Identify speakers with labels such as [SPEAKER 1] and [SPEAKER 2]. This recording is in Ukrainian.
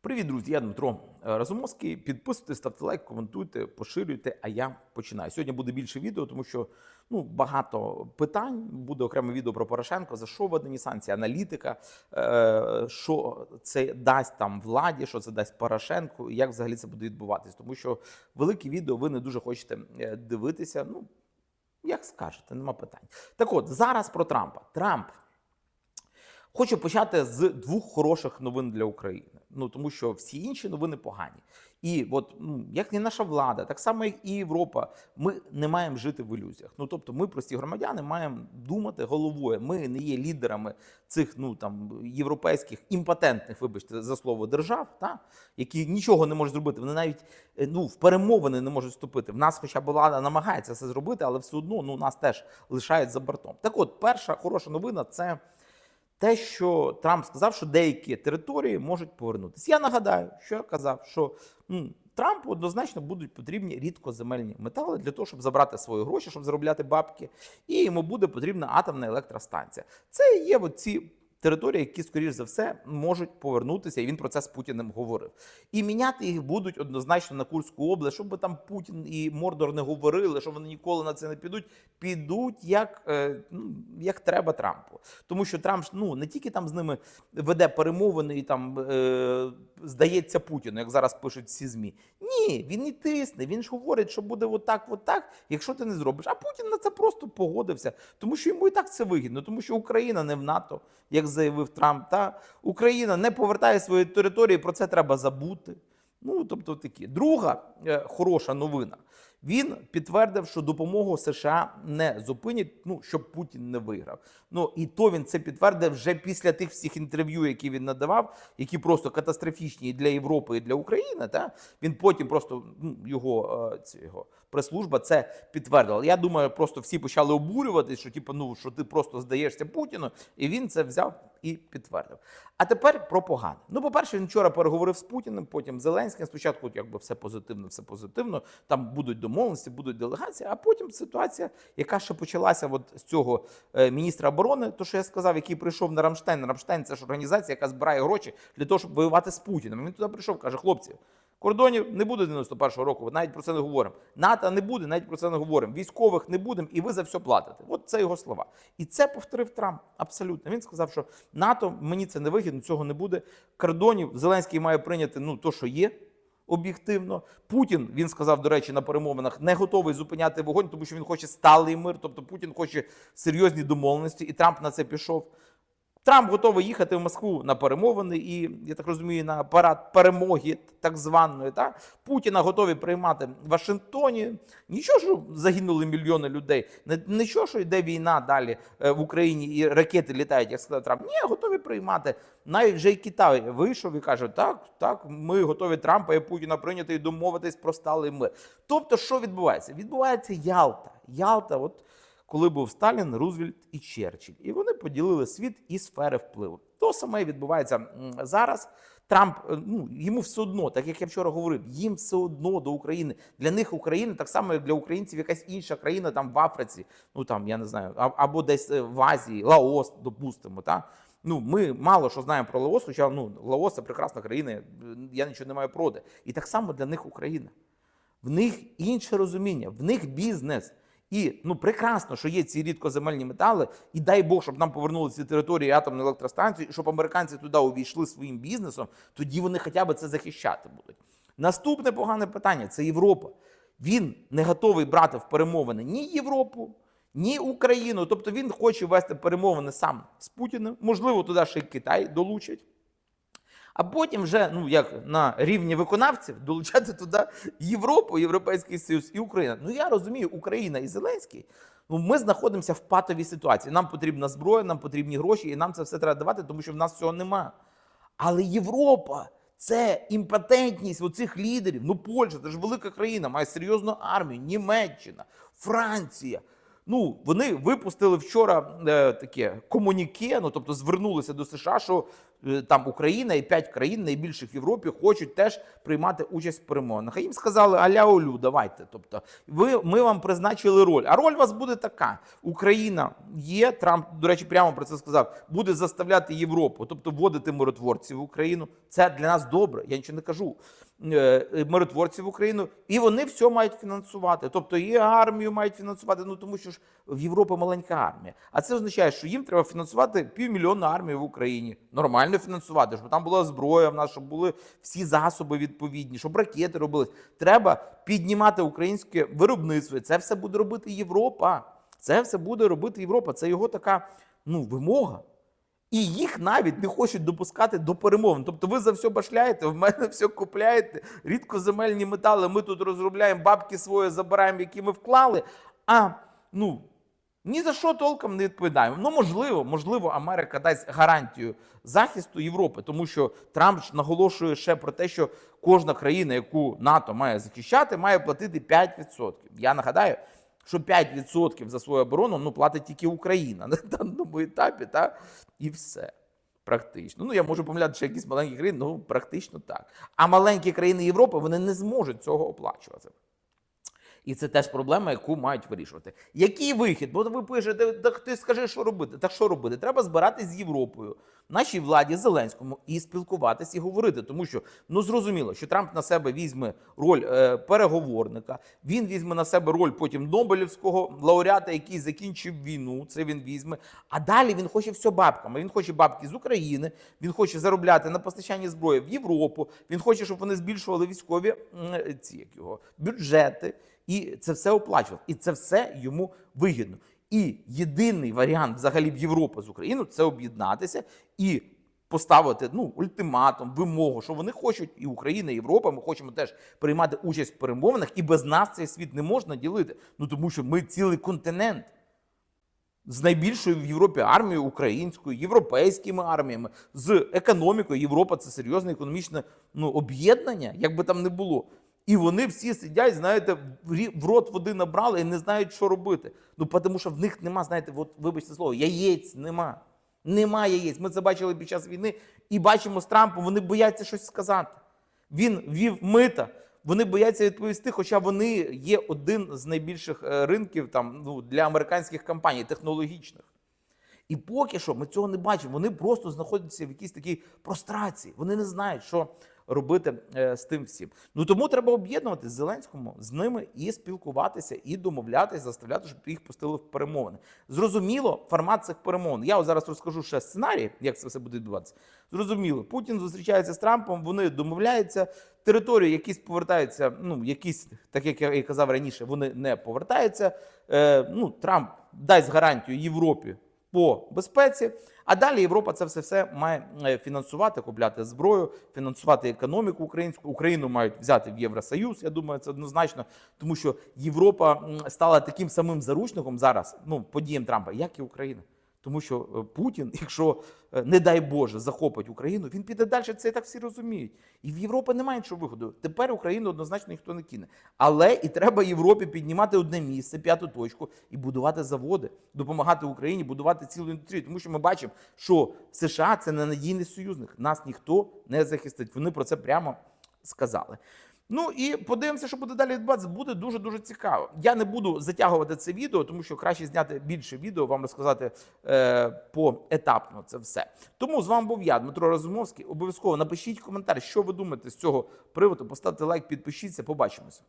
[SPEAKER 1] Привіт, друзі! Я Дмитро е, Разумовський. Підписуйтесь, ставте лайк, коментуйте, поширюйте. А я починаю. Сьогодні буде більше відео, тому що ну багато питань. Буде окреме відео про Порошенко, за що введені санкції, аналітика, е, що це дасть там владі, що це дасть Порошенку, і як взагалі це буде відбуватись. Тому що великі відео ви не дуже хочете е, дивитися. Ну як скажете, нема питань. Так от зараз про Трампа. Трамп. Хочу почати з двох хороших новин для України. Ну тому що всі інші новини погані. І от ну як і наша влада, так само як і Європа, ми не маємо жити в ілюзіях. Ну тобто, ми, прості громадяни, маємо думати головою. Ми не є лідерами цих ну там європейських імпотентних, вибачте, за слово держав, та які нічого не можуть зробити. Вони навіть е, ну в перемовини не можуть вступити. В нас, хоча б влада намагається це зробити, але все одно ну нас теж лишають за бортом. Так, от, перша хороша новина це те, що Трамп сказав, що деякі території можуть повернутися. Я нагадаю, що я казав, що ну, Трампу однозначно будуть потрібні рідкоземельні метали для того, щоб забрати свої гроші, щоб заробляти бабки, і йому буде потрібна атомна електростанція. Це є от ці території, які, скоріш за все, можуть повернутися, і він про це з Путіним говорив. І міняти їх будуть однозначно на Курську область, щоб там Путін і Мордор не говорили, що вони ніколи на це не підуть. Підуть як, е, ну, як треба Трампу. Тому що Трамп ну не тільки там з ними веде перемовини і там е, здається Путіну, як зараз пишуть всі змі. Ні, він не тисне. Він ж говорить, що буде отак, отак, якщо ти не зробиш. А Путін на це просто погодився, тому що йому і так це вигідно, тому що Україна не в НАТО, як заявив Трамп. Та Україна не повертає свої території. Про це треба забути. Ну тобто такі. Друга е, хороша новина. Він підтвердив, що допомогу США не зупинять, ну щоб Путін не виграв. Ну і то він це підтвердив вже після тих всіх інтерв'ю, які він надавав, які просто катастрофічні і для Європи і для України. Та він потім просто ну, його, е, ці, його прес-служба це підтвердила. Я думаю, просто всі почали обурюватись, що типу, ну що ти просто здаєшся Путіну, і він це взяв і підтвердив. А тепер про погане. Ну, по-перше, він вчора переговорив з Путіним, потім Зеленським. Спочатку, якби все позитивно, все позитивно. Там будуть домовленості, будуть делегації, а потім ситуація, яка ще почалася от з цього е, міністра оборони, то що я сказав, який прийшов на Рамштайн. Рамштайн це ж організація, яка збирає гроші для того, щоб воювати з Путіним. Він туди прийшов, каже: хлопці. Кордонів не буде 91-го року, навіть про це не говоримо. НАТО не буде, навіть про це не говоримо. Військових не будемо, і ви за все платите. От це його слова. І це повторив Трамп абсолютно. Він сказав, що НАТО мені це не вигідно, цього не буде. Кордонів Зеленський має прийняти ну то, що є. Об'єктивно, Путін він сказав, до речі, на перемовинах не готовий зупиняти вогонь, тому що він хоче сталий мир. Тобто Путін хоче серйозні домовленості, і Трамп на це пішов. Трамп готовий їхати в Москву на перемовини і, я так розумію, на парад перемоги так званої. Та? Путіна готові приймати в Вашингтоні. Нічого, що загинули мільйони людей. Нічого, що йде війна далі е, в Україні і ракети літають, як сказав Трамп. Ні, готові приймати. Навіть вже і Китай вийшов і каже: так, так, ми готові Трампа і Путіна прийняти і домовитись про сталий мир. Тобто, що відбувається? Відбувається Ялта. Ялта, от коли був Сталін, Рузвельт і Черчилль. І вони поділили світ і сфери впливу. То саме відбувається зараз. Трамп е, ну йому все одно, так як я вчора говорив, їм все одно до України. Для них Україна так само, як для українців, якась інша країна там в Африці, ну там я не знаю, або десь е, в Азії, Лаос, допустимо. Та ну ми мало що знаємо про Лаос, хоча ну Лаос це прекрасна країна. Я нічого не маю проти. І так само для них Україна. В них інше розуміння, в них бізнес. І ну прекрасно, що є ці рідкоземельні метали, і дай Бог, щоб нам повернули ці території атомної електростанції, щоб американці туди увійшли своїм бізнесом, тоді вони хоча б це захищати будуть. Наступне погане питання це Європа. Він не готовий брати в перемовини ні Європу, ні Україну. Тобто він хоче вести перемовини сам з Путіним. Можливо, туди ще й Китай долучать. А потім вже ну як на рівні виконавців долучати туди Європу, Європейський Союз і Україна. Ну я розумію, Україна і Зеленський. Ну ми знаходимося в патовій ситуації. Нам потрібна зброя, нам потрібні гроші, і нам це все треба давати, тому що в нас цього немає. Але Європа це імпотентність оцих лідерів. Ну, Польща, це ж велика країна, має серйозну армію, Німеччина, Франція. Ну, вони випустили вчора е, таке комуніке, ну тобто звернулися до США, що е, там Україна і п'ять країн найбільших в Європі хочуть теж приймати участь в перемовинах. А їм сказали аля олю, давайте. Тобто, ви ми вам призначили роль. А роль у вас буде така: Україна є. Трамп, до речі, прямо про це сказав. Буде заставляти Європу, тобто вводити миротворців в Україну. Це для нас добре. Я нічого не кажу. Е, е, Миротворців в Україну, і вони все мають фінансувати. Тобто і армію мають фінансувати. Ну тому що ж в Європі маленька армія. А це означає, що їм треба фінансувати півмільйонну армію в Україні. Нормально фінансувати, щоб там була зброя в нас, щоб були всі засоби відповідні, щоб ракети робились. Треба піднімати українське виробництво. Це все буде робити Європа. Це все буде робити Європа. Це його така ну, вимога. І їх навіть не хочуть допускати до перемовин. Тобто ви за все башляєте, в мене все купляєте, рідкоземельні метали, ми тут розробляємо, бабки свої забираємо, які ми вклали. А ну ні за що толком не відповідаємо. Ну, можливо, можливо, Америка дасть гарантію захисту Європи, тому що Трамп наголошує ще про те, що кожна країна, яку НАТО має захищати, має платити 5%. Я нагадаю, що 5% за свою оборону ну, платить тільки Україна на даному етапі, та, і все. Практично. Ну, я можу помиляти, що якісь маленькі країни, ну практично так. А маленькі країни Європи вони не зможуть цього оплачувати. І це теж проблема, яку мають вирішувати. Який вихід? Бо ви пишете, так ти скажи, що робити. Так що робити? Треба збиратись з Європою, нашій владі Зеленському і спілкуватись і говорити. Тому що ну зрозуміло, що Трамп на себе візьме роль е, переговорника. Він візьме на себе роль потім Нобелівського лауреата, який закінчив війну. Це він візьме. А далі він хоче все бабками. Він хоче бабки з України. Він хоче заробляти на постачанні зброї в Європу. Він хоче, щоб вони збільшували військові ці як його бюджети. І це все оплачував. І це все йому вигідно. І єдиний варіант взагалі в Європі з Україною це об'єднатися і поставити ну, ультиматум, вимогу, що вони хочуть, і Україна, і Європа. Ми хочемо теж приймати участь в перемовинах, і без нас цей світ не можна ділити. Ну тому що ми цілий континент. З найбільшою в Європі армією українською, європейськими арміями, з економікою. Європа це серйозне економічне ну, об'єднання, як би там не було. І вони всі сидять, знаєте, в рот води набрали і не знають, що робити. Ну, тому що в них нема, знаєте, от, вибачте слово, яєць нема. Нема яєць. Ми це бачили під час війни і бачимо з Трампом, вони бояться щось сказати. Він ввів мита, вони бояться відповісти, хоча вони є один з найбільших е, ринків там, ну, для американських компаній, технологічних. І поки що ми цього не бачимо. Вони просто знаходяться в якійсь такій прострації. Вони не знають, що робити е, з тим всім. Ну тому треба об'єднувати Зеленському з ними і спілкуватися, і домовлятися, заставляти, щоб їх пустили в перемовини. Зрозуміло, формат цих перемовин. Я зараз розкажу ще сценарій, як це все буде відбуватися. Зрозуміло, Путін зустрічається з Трампом, вони домовляються. Території якісь повертаються, ну якісь, так як я і казав раніше, вони не повертаються. Е, ну, Трамп дасть гарантію Європі по безпеці. А далі Європа це все все має е, фінансувати, купляти зброю, фінансувати економіку українську. Україну мають взяти в Євросоюз. Я думаю, це однозначно, тому що Європа стала таким самим заручником зараз, ну подіям Трампа, як і Україна. Тому що е, Путін, якщо е, не дай Боже захопить Україну, він піде далі. Це так всі розуміють. І в Європі немає іншого виходу. Тепер Україну однозначно ніхто не кине. Але і треба Європі піднімати одне місце, п'яту точку і будувати заводи, допомагати Україні, будувати цілу індустрію. Тому що ми бачимо, що США це ненадійний союзник. Нас ніхто не захистить. Вони про це прямо сказали. Ну і подивимося, що буде далі відбуватися. Буде дуже дуже цікаво. Я не буду затягувати це відео, тому що краще зняти більше відео, вам розказати е, поетапно це все. Тому з вами був я, Дмитро Разумовський. Обов'язково напишіть коментар, що ви думаєте з цього приводу. Поставте лайк, підпишіться. Побачимося.